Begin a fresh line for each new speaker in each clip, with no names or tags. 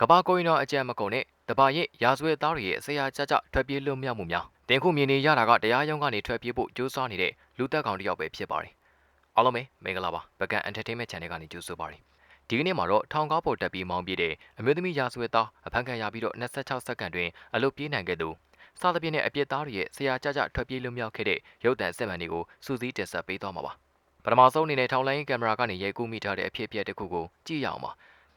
ကဘာကိုရင်တော်အကြံမကုန်နဲ့တဘာရစ်ရာဇဝဲသားတွေရဲ့ဆရာကြကြထွက်ပြေးလွတ်မြောက်မှုများတင်ခုမြင်နေရတာကတရားရုံးကနေထွက်ပြေးဖို့ကြိုးစားနေတဲ့လူသက်ကောင်တစ်ယောက်ပဲဖြစ်ပါတယ်အားလုံးပဲမင်္ဂလာပါပကံ Entertainment Channel ကနေကြိုးဆိုပါရစေဒီကနေ့မှာတော့ထောင်ကားပေါ်တက်ပြီးမောင်းပြေးတဲ့အမျိုးသမီးရာဇဝဲသားအဖမ်းခံရပြီးတော့26စက္ကန့်တွင်အလုတ်ပြေးနိုင်ခဲ့သူစသဖြင့်နဲ့အပြစ်သားတွေရဲ့ဆရာကြကြထွက်ပြေးလွတ်မြောက်ခဲ့တဲ့ရုပ်သံစစ်မှန်တွေကိုစူးစီးတင်ဆက်ပေးသွားမှာပါပထမဆုံးအနေနဲ့ထောင်လိုင်းကင်မရာကနေရိုက်ကူးမိထားတဲ့အဖြစ်အပျက်တစ်ခုကိုကြည့်ရအောင်ပါ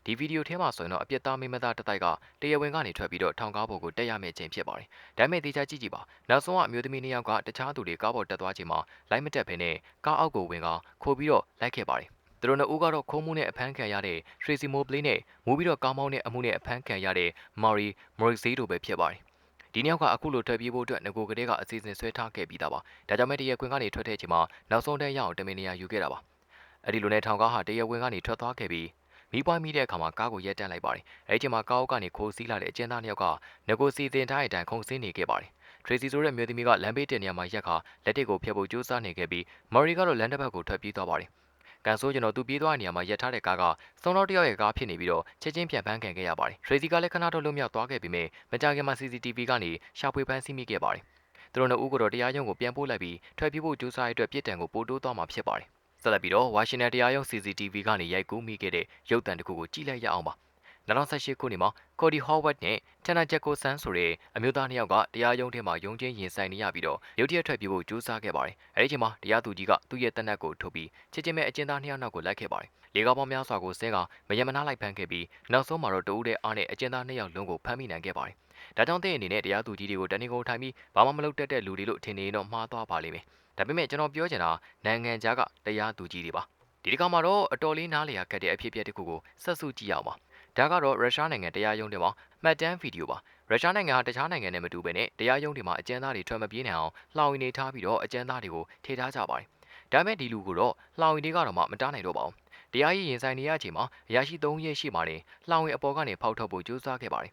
ဒီဗီဒီယိုထဲမှာဆိုရင်တော့အပြစ်သားမိမသားတစ်တိုက်ကတရားဝင်ကနေထွက်ပြီးတော့ထောင်ကားပေါ်ကိုတက်ရမယ့်ခြင်းဖြစ်ပါတယ်ဒါပေမဲ့တေချာကြည့်ကြည့်ပါနောက်ဆုံးကအမျိုးသမီးနှစ်ယောက်ကတခြားသူတွေကားပေါ်တက်သွားချိန်မှာလိုက်မတက်ဖ ೇನೆ ကားအောက်ကိုဝင်ကခိုးပြီးတော့လိုက်ခဲ့ပါတယ်သူတို့နှစ်ဦးကတော့ခိုးမှုနဲ့အဖမ်းခံရတဲ့ Tracy Mobley နဲ့မူပြီးတော့ကားမောင်းတဲ့အမှုနဲ့အဖမ်းခံရတဲ့ Mari Morrissey တို့ပဲဖြစ်ပါတယ်။ဒီနှစ်ယောက်ကအခုလိုထွက်ပြေးဖို့အတွက်ငကိုကလေးကအစီအစဉ်ဆွဲထားခဲ့ပြီးသားပါ။ဒါကြောင့်မဲတရခွင်ကနေထွက်တဲ့ချိန်မှာနောက်ဆုံးတန်းရအောင်တမင်နေရာယူခဲ့တာပါ။အဲ့ဒီလိုနဲ့ထောင်ကားဟာတရခွင်ကနေထွက်သွားခဲ့ပြီး မိပွိုင်းမိတဲ့အခါမှာကားကိုရက်တန့်လိုက်ပါတယ်။အဲဒီချိန်မှာကားအုပ်ကနေခိုးစီးလာတဲ့အကျဉ်းသားနှစ်ယောက်ကငကိုစီစဉ်ထားတဲ့အတိုင်းခုန်ဆင်းနေခဲ့ပါတယ်။ Tracy ဆိုတဲ့မျိုးသမီးကလမ်းဘေးတင်နေရာမှာရက်ခါလက်တစ်ကိုဖျက်ဖို့ကြိုးစားနေခဲ့ပြီး Murray ကတော့လမ်းတစ်ဘက်ကိုထွက်ပြေးသွားပါတယ်။ကန်ဆိုးကျွန်တော်သူပြေးသွားတဲ့နေရာမှာရက်ထားတဲ့ကားကစုံတော့တယောက်ရဲ့ကားဖြစ်နေပြီးတော့ချက်ချင်းပြန်ဖမ်းခံခဲ့ရပါတယ်။ Tracy ကလည်းခဏတော့လွတ်မြောက်သွားခဲ့ပြီးမြဲမကြခင်မှာ CCTV ကနေရှာဖွေဖမ်းဆီးမိခဲ့ပါတယ်။သူတို့နှစ်ဦးကတော့တရားရုံးကိုပြန်ပို့လိုက်ပြီးထွက်ပြေးဖို့ကြိုးစားရတဲ့အတွက်ပြစ်ဒဏ်ကိုပို့တိုးသွားမှာဖြစ်ပါတယ်။ ဆက်လက်ပြီးတော့ဝါရှင်တန်တရားရုံး CCTV ကနေရိုက်ကူးမိခဲ့တဲ့ရုပ်သံတစ်ခုကိုကြည့်လိုက်ရအောင်ပါ။2018ခုနှစ်မှာ Cody Howard နဲ့ Tana Jacobson ဆိုတဲ့အမျိုးသားနှစ်ယောက်ကတရားရုံးထဲမှာယုံချင်းရင်ဆိုင်နေရပြီးတော့ရုတ်တရက်ထွက်ပြေးဖို့ကြိုးစားခဲ့ပါတယ်။အဲဒီချိန်မှာတရားသူကြီးကသူ့ရဲ့တနက်ကိုထုတ်ပြီးချစ်ချင်းမဲ့အကျဉ်းသားနှစ်ယောက်နောက်ကိုလိုက်ခဲ့ပါတယ်။လေကားပေါင်းများစွာကိုဆဲကမယမနာလိုက်ဖမ်းခဲ့ပြီးနောက်ဆုံးမှာတော့တူဦးတဲ့အားနဲ့အကျဉ်းသားနှစ်ယောက်လုံးကိုဖမ်းမိနိုင်ခဲ့ပါတယ်။ ဒါကြောင့်တဲ့အနေနဲ့တရားသူကြီးတွေကိုတနင်္ဂနွေထိုင်ပြီးဘာမှမလုပ်တတ်တဲ့လူတွေလို့ထင်နေရင်တော့မှားသွားပါလိမ့်မယ်။ဒါပေမဲ့ကျွန်တော်ပြောချင်တာနိုင်ငံခြားကတရားသူကြီးတွေပါ။ဒီတစ်ခါမှာတော့အတော်လေးနားလည်ရခက်တဲ့အဖြစ်အပျက်တစ်ခုကိုဆက်စုကြည့်အောင်ပါ။ဒါကတော့ရုရှားနိုင်ငံတရားရုံးတွေမှာမှတ်တမ်းဗီဒီယိုပါရုရှားနိုင်ငံဟာတခြားနိုင်ငံနဲ့မတူဘဲနဲ့တရားရုံးတွေမှာအကျဉ်းသားတွေထွက်မပြေးနိုင်အောင်လှောင်ရင်နေထားပြီးတော့အကျဉ်းသားတွေကိုထေထားကြပါတယ်ဒါပေမဲ့ဒီလူကတော့လှောင်ရင်တွေကတော့မှမတားနိုင်တော့ပါဘူးတရားရေးရင်ဆိုင်နေရချိန်မှာအရာရှိ၃ရက်ရှိမှနေလှောင်ရင်အပေါ်ကနေဖောက်ထုတ်ဖို့ကြိုးစားခဲ့ပါတယ်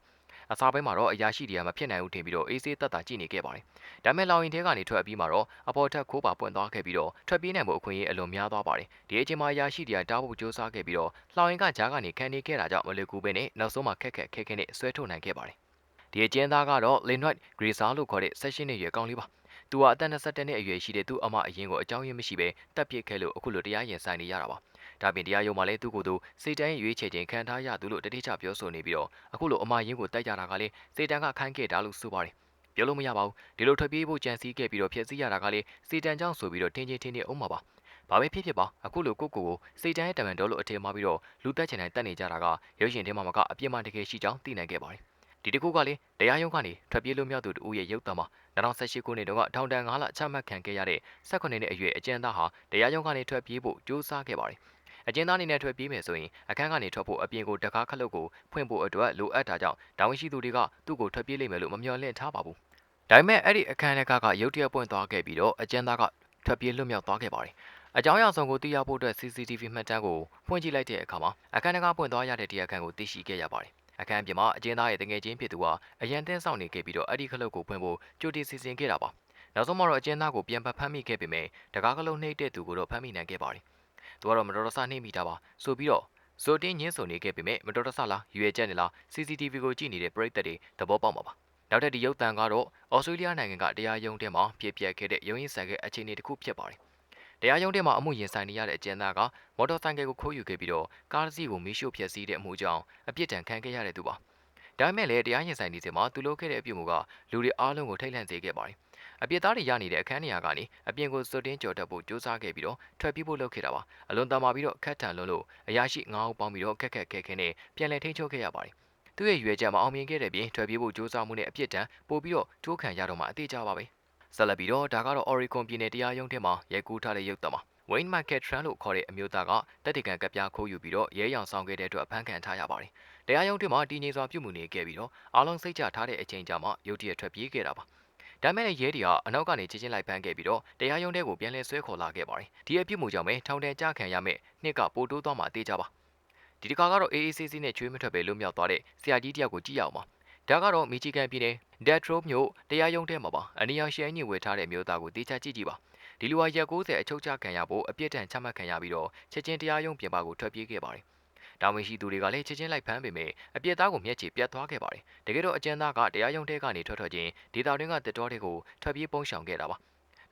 အစားပိုင်းမှာတော့အရာရှိတွေကမဖြစ်နိုင်ဘူးထင်ပြီးတော့အေးဆေးတက်တာကြည့်နေခဲ့ပါတယ်။ဒါပေမဲ့လောင်ရင်ထဲကနေထွက်ပြီးမှတော့အပေါ်ထက်ခိုးပါပွင့်သွားခဲ့ပြီးတော့ထွက်ပြေးနိုင်မှုအခွင့်အရေးအလွန်များသွားပါတယ်။ဒီအချိန်မှာအရာရှိတွေကတားဖို့ကြိုးစားခဲ့ပြီးတော့လောင်ရင်ကကြားကနေခံနေခဲ့တာကြောင့်မလွယ်ကူပဲနဲ့နောက်ဆုံးမှာခက်ခက်ခဲခဲနဲ့ဆွဲထုတ်နိုင်ခဲ့ပါတယ်။ဒီအကျဉ်းသားကတော့ Lenoit Grazer လို့ခေါ်တဲ့ဆက်ရှင်ရဲ့ရွယ်ကောင်းလေးပါ။သူဟာအသက်21နှစ်အရွယ်ရှိတဲ့သူ့အမအရင်ကိုအကြောင်းရင်းမရှိပဲတပ်ပစ်ခဲ့လို့အခုလိုတရားရင်ဆိုင်နေရတာပါ။ ဒါပြင်တရားရုံးမှာလည်းသူ့ကိုယ်သူစေတန်းရွေးချယ်ခြင်းခံထားရသူလို့တတိချပြောဆိုနေပြီးတော့အခုလိုအမရင်းကိုတိုက်ကြတာကလည်းစေတန်းကခိုင်းခဲ့တာလို့ဆိုပါတယ်။ပြောလို့မရပါဘူး။ဒီလိုထွက်ပြေးဖို့ကြံစည်ခဲ့ပြီးတော့ဖျက်ဆီးရတာကလည်းစေတန်းကြောင့်ဆိုပြီးတော့တင်းချင်းတင်းတင်းအုံးမှာပါ။ဘာပဲဖြစ်ဖြစ်ပါအခုလိုကိုကိုကိုစေတန်းရဲ့တမန်တော်လို့အထင်မှားပြီးတော့လူတက်ချင်တိုင်းတက်နေကြတာကရုပ်ရှင်ထဲမှာမကအပြစ်မှတကယ်ရှိကြောင်းသိနိုင်ခဲ့ပါတယ်။ဒီတခုကလေတရားရုံးကနေထွက်ပြေးလို့မြောက်သူတို့ရဲ့ရုပ်သံမှာ2018ခုနှစ်တုန်းကထောင်ဒဏ်9လချမှတ်ခံခဲ့ရတဲ့18နှစ်အရွယ်အကျဉ်းသားဟာတရားရုံးကနေထွက်ပြေးဖို့ကြိုးစားခဲ့ပါတယ် အကျဉ်းသားအနေနဲ့ထွက်ပြေးမယ်ဆိုရင်အခန်းကနေထွက်ဖို့အပြင်ကိုတကားခလုတ်ကိုဖွင့်ဖို့အတွက်လိုအပ်တာကြောင့်တာဝန်ရှိသူတွေကသူ့ကိုထွက်ပြေးလိမ့်မယ်လို့မမျှော်လင့်ထားပါဘူး။ဒါပေမဲ့အဲ့ဒီအခန်းထဲကရုတ်တရက်ပွင့်သွားခဲ့ပြီးတော့အကျဉ်းသားကထွက်ပြေးလွတ်မြောက်သွားခဲ့ပါတယ်။အကြောင်းအရာဆုံးကိုသိရဖို့အတွက် CCTV မှတ်တမ်းကိုဖွင့်ကြည့်လိုက်တဲ့အခါမှာအခန်းထဲကပွင့်သွားရတဲ့တရားခံကိုသိရှိခဲ့ရပါတယ်။အခန်းပြင်မှာအကျဉ်းသားရဲ့တငယ်ချင်းဖြစ်သူဟာအရန်တင်းဆောင်နေခဲ့ပြီးတော့အဲ့ဒီခလုတ်ကိုဖွင့်ဖို့ကြိုတင်စီစဉ်ခဲ့တာပါ။နောက်ဆုံးမှာတော့အကျဉ်းသားကိုပြန်ပတ်ဖမ်းမိခဲ့ပေမဲ့တကားကလုံးနှိပ်တဲ့သူကိုတော့ဖမ်းမိနိုင်ခဲ့ပါတယ်။ သူကတော့မတော်တဆနှိမ့်မိတာပါဆိုပြီးတော့ဇိုတင်းညင်းဆုံနေခဲ့ပေမဲ့မတော်တဆလားရွေချက်နေလား CCTV ကိုကြည့်နေတဲ့ပရိသတ်တွေသဘောပေါက်မှာပါနောက်ထပ်ဒီရုပ်သံကတော့ဩစတြေးလျနိုင်ငံကတရားရုံးထဲမှာဖြစ်ပျက်ခဲ့တဲ့ရုံးရင်ဆိုင်ခဲ့အခြေအနေတစ်ခုဖြစ်ပါတယ်တရားရုံးထဲမှာအမှုရင်ဆိုင်နေရတဲ့အကျဉ်းသားကမော်တော်ဆိုင်ကယ်ကိုခိုးယူခဲ့ပြီးတော့ကားတစ်စီးကိုမီးရှို့ဖျက်ဆီးတဲ့အမှုကြောင့်အပြစ်ဒဏ်ခံခဲ့ရတဲ့သူပါဒါပေမဲ့လည်းတရားရင်ဆိုင်နေစဉ်မှာသူလုပ်ခဲ့တဲ့အပြုအမူကလူတွေအားလုံးကိုထိတ်လန့်စေခဲ့ပါတယ် အပြစ်သားတွေရနေတဲ့အခန်းနေရာကနေအပြင်ကိုစွတ်တင်းကြော်တက်ဖို့ကြိုးစားခဲ့ပြီးတော့ထွက်ပြေးဖို့လုပ်ခဲ့တာပါအလွန်တန်မာပြီးတော့ခက်ထန်လွန်းလို့အရာရှိငါးဦးပေါင်းပြီးတော့ခက်ခက်ခဲခဲနဲ့ပြန်လည်ထိန်းချုပ်ခဲ့ရပါတယ်သူ့ရဲ့ရွယ်ချက်မအောင်မြင်ခဲ့တဲ့ပြင်ထွက်ပြေးဖို့ကြိုးစားမှုနဲ့အပြစ်ဒဏ်ပို့ပြီးတော့ထိုးခံရတော့မှအသေးကြပါပဲဆက်လက်ပြီးတော့ဒါကတော့ Oregon ပြည်နယ်တရားရုံးထဲမှာရိုက်ကူးထားတဲ့ရုပ်သံပါ Wayne McCatran လို့ခေါ်တဲ့အမျိုးသားကတက်တကန်ကပြားခိုးယူပြီးတော့ရဲရောင်ဆောင်ခဲ့တဲ့အတွက်အဖမ်းခံထားရပါတယ်။တရားရုံးထဲမှာတည်ငြိမ်စွာပြုမှုနေခဲ့ပြီးတော့အားလုံးစိတ်ချထားတဲ့အချိန်ကြာမှရုတ်တရက်ထွက်ပြေးခဲ့တာပါ။ ဒါမဲ့ရဲတွေကအနောက်ကနေချင်းချင်းလိုက်ဖမ်းခဲ့ပြီးတော့တရားရုံးထဲကိုပြန်လည်ဆွဲခေါ်လာခဲ့ပါတယ်ဒီအပြစ်မှုကြောင့်ပဲထောင်ဒဏ်ကြခံရမယ့်နှစ်ကပိုတိုးသွားမှတေးကြပါဒီတခါကတော့ AACC နဲ့ချွေးမထွက်ပဲလွတ်မြောက်သွားတဲ့ဆရာကြီးတယောက်ကိုကြည့်ရအောင်ပါဒါကတော့မီချီဂန်ပြည်နယ်ဒက်ထရိုမြို့တရားရုံးထဲမှာပါအနီရောင်ရှယ်ညင်ဝယ်ထားတဲ့မျိုးသားကိုတေးချကြည့်ကြည့်ပါဒီလူဟာရက်90အချုပ်ချခံရဖို့အပြစ်ဒဏ်ချမှတ်ခံရပြီးတော့ချက်ချင်းတရားရုံးပြင်ပကိုထွက်ပြေးခဲ့ပါတယ် တာဝန်ရှိသူတွေကလည်းချက်ချင်းလိုက်ဖမ်းပေမဲ့အပြစ်သားကိုမျက်ခြေပြတ်သွားခဲ့ပါတယ်တကယ်တော့အကျဉ်းသားကတရားရုံးထဲကနေထွက်ထွက်ချင်းဒေတာတွင်းကတစ်တော်တွေကိုထွက်ပြေးပုန်းရှောင်ခဲ့တာပါ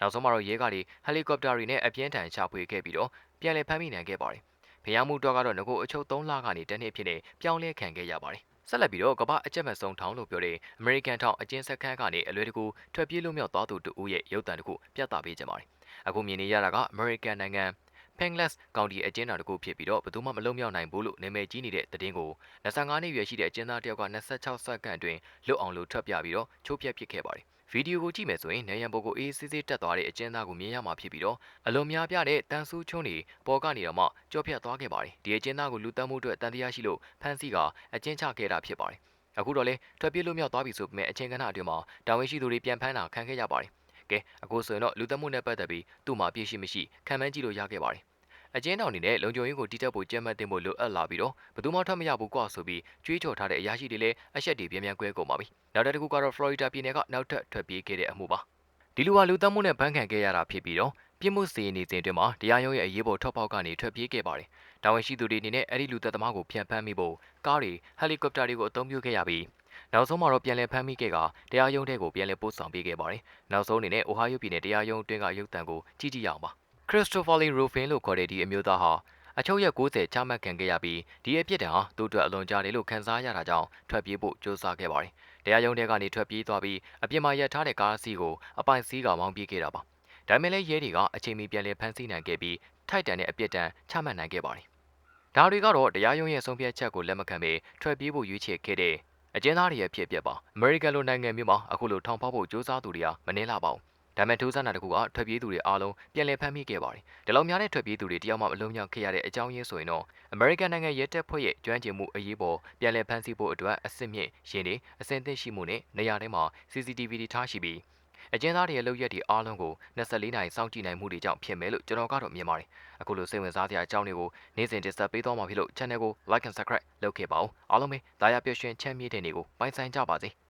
နောက်ဆုံးမှာတော့ရဲကားတွေဟယ်လီကော်ပတာတွေနဲ့အပြင်းထန်ချပွေခဲ့ပြီးတော့ပြန်လည်ဖမ်းမိနိုင်ခဲ့ပါတယ်ဖျားမှုတော့ကတော့ငကိုအချုပ်3လကနေတနေ့ဖြစ်နေပြောင်းလဲခံခဲ့ရပါတယ်ဆက်လက်ပြီးတော့ကမ္ဘာအကြက်မဲ့ဆုံးထောင်းလို့ပြောတဲ့အမေရိကန်ထောင်အကျဉ်းစခန်းကနေအလွယ်တကူထွက်ပြေးလို့မြောက်သွားသူတူရဲ့ရုပ်သံတစ်ခုပြသပေးကြပါတယ်အခုမြင်နေရတာကအမေရိကန်နိုင်ငံ Penglas ကောင်တီအကျဉ်းတော်တစ်ခုဖြစ်ပြီးတော့ဘယ်သူမှမလုံမြောက်နိုင်ဘူးလို့နာမည်ကြီးနေတဲ့သတင်းကို25နှစ်ရွယ်ရှိတဲ့အကျဉ်းသားတစ်ယောက်က26စက္ကန့်အတွင်းလွတ်အောင်လို့ထွက်ပြပြီးတော့ချိုးပြပစ်ခဲ့ပါတယ်ဗီဒီယိုကိုကြည့်မယ်ဆိုရင်နေရန်ဘုတ်ကိုအေးစစ်စစ်တက်သွားတဲ့အကျဉ်းသားကိုမြင်ရမှာဖြစ်ပြီးတော့အလွန်များပြတဲ့တန်ဆူးချုံးတွေပေါ်ကနေတော့မှကြော့ဖြတ်သွားခဲ့ပါတယ်ဒီအကျဉ်းသားကိုလူတမ်းမှုအတွက်တန်တရားရှိလို့ဖမ်းဆီးကအကျဉ်းချခဲ့တာဖြစ်ပါတယ်အခုတော့လေထွက်ပြေးလို့မြောက်သွားပြီဆိုပေမဲ့အချိန်ကဏ္ဍအတွင်းမှာတာဝန်ရှိသူတွေပြန်ဖမ်းတာခံခဲ့ရပါတယ် ကဲအခုဆိုရင်တော့လူသက်မှုနဲ့ပတ်သက်ပြီးသူ့မှာပြည့်ရှိမရှိခံမှန်းကြည့်လို့ရခဲ့ပါတယ်အကျဉ်းတော်အနေနဲ့လုံခြုံရေးကိုတိတက်ဖို့ကြက်မှတ်တင်ဖို့လိုအပ်လာပြီးတော့ဘယ်သူမှထွက်မရဘူးကွာဆိုပြီးကြွေးကြော်ထားတဲ့အရာရှိတွေလည်းအဆက်တွေပြန်ပြန်ကွဲကုန်ပါပြီနောက်တစ်ခုကတော့ Florida ပြည်နယ်ကနောက်ထပ်ထွက်ပြေးခဲ့တဲ့အမှုပါဒီလူဟာလူသက်မှုနဲ့ဘန်းခံခဲ့ရတာဖြစ်ပြီးတော့ပြစ်မှုစီရင်နေစဉ်အတွင်းမှာတရားရုံးရဲ့အရေးပေါ်ထောက်ပေါက်ကနေထွက်ပြေးခဲ့ပါတယ်တာဝန်ရှိသူတွေအနေနဲ့အဲ့ဒီလူသက်သမားကိုဖျံဖမ်းမိဖို့ကားတွေဟယ်လီကော်ပတာတွေကိုအသုံးပြုခဲ့ရပြီး နောက်ဆုံးမှာတော့ပြန်လည်ဖမ်းမိခဲ့ကတရားရုံးထဲကိုပြန်လည်ပို့ဆောင်ပေးခဲ့ပါတယ်နောက်ဆုံးအနေနဲ့အိုဟိုင်းယိုပြည်နယ်တရားရုံးအတွင်းကရုပ်သံကိုကြည့်ကြည့်ရအောင်ပါ Christopher Lee Ruffin လို့ခေါ်တဲ့ဒီအမျိုးသားဟာအချုပ်ရက်90ချမှတ်ခံခဲ့ရပြီးဒီအပြစ်ဒဏ်ဟာသူ့အတွက်အလွန်ကြာတယ်လို့ခံစားရတာကြောင့်ထွက်ပြေးဖို့ကြိုးစားခဲ့ပါတယ်။တရားရုံးထဲကနေထွက်ပြေးသွားပြီးအပြစ်မှာရပ်ထားတဲ့ကားစီးကိုအပိုင်စီးကမောင်းပြေးခဲ့တာပါ။ဒါပေမဲ့လည်းရဲတွေကအချိန်မီပြန်လည်ဖမ်းဆီးနိုင်ခဲ့ပြီးထိုက်တန်တဲ့အပြစ်ဒဏ်ချမှတ်နိုင်ခဲ့ပါတယ်။ဒါတွေကတော့တရားရုံးရဲ့ဆုံးဖြတ်ချက်ကိုလက်မခံဘဲထွက်ပြေးဖို့ရွေးချယ်ခဲ့တဲ့ အကျဉ်းသားတွေရဲ့ဖြစ်ပျက်ပါ။အမေရိကန်လိုနိုင်ငံမျိုးမှာအခုလိုထောင်ဖောက်ဖို့ကြိုးစားသူတွေကမနှဲလာပါဘူး။ဒါမဲ့ထူးဆန်းတာတခုကထွက်ပြေးသူတွေအားလုံးပြန်လည်ဖမ်းမိခဲ့ပါတယ်။ဒီလောက်များတဲ့ထွက်ပြေးသူတွေတယောက်မှမလုံးမြောက်ခဲ့ရတဲ့အကြောင်းရင်းဆိုရင်တော့အမေရိကန်နိုင်ငံရဲတပ်ဖွဲ့ရဲ့ကျွမ်းကျင်မှုအရေးပေါ်ပြန်လည်ဖမ်းဆီးဖို့အတွက်အစစ်မြင့်ရင်းတွေအစင်သင့်ရှိမှုနဲ့နေရာတိုင်းမှာ CCTV တွေထားရှိပြီး အကျဉ်းသားတွေရဲ့လုပ်ရက်တွေအားလုံးကို24နာရီစောင့်ကြည့်နိုင်မှုတွေကြောင့်ဖြစ်မယ်လို့ကျွန်တော်ကတော့မြင်ပါတယ်။အခုလိုစိတ်ဝင်စားစရာအကြောင်းတွေကိုနေ့စဉ်တင်ဆက်ပေးသွားမှာဖြစ်လို့ channel ကို like and subscribe လုပ်ခဲ့ပါဦး။အားလုံးပဲဒါရပျော်ရွှင်ချမ်းမြေ့တဲ့နေ့ကိုပိုင်ဆိုင်ကြပါစေ။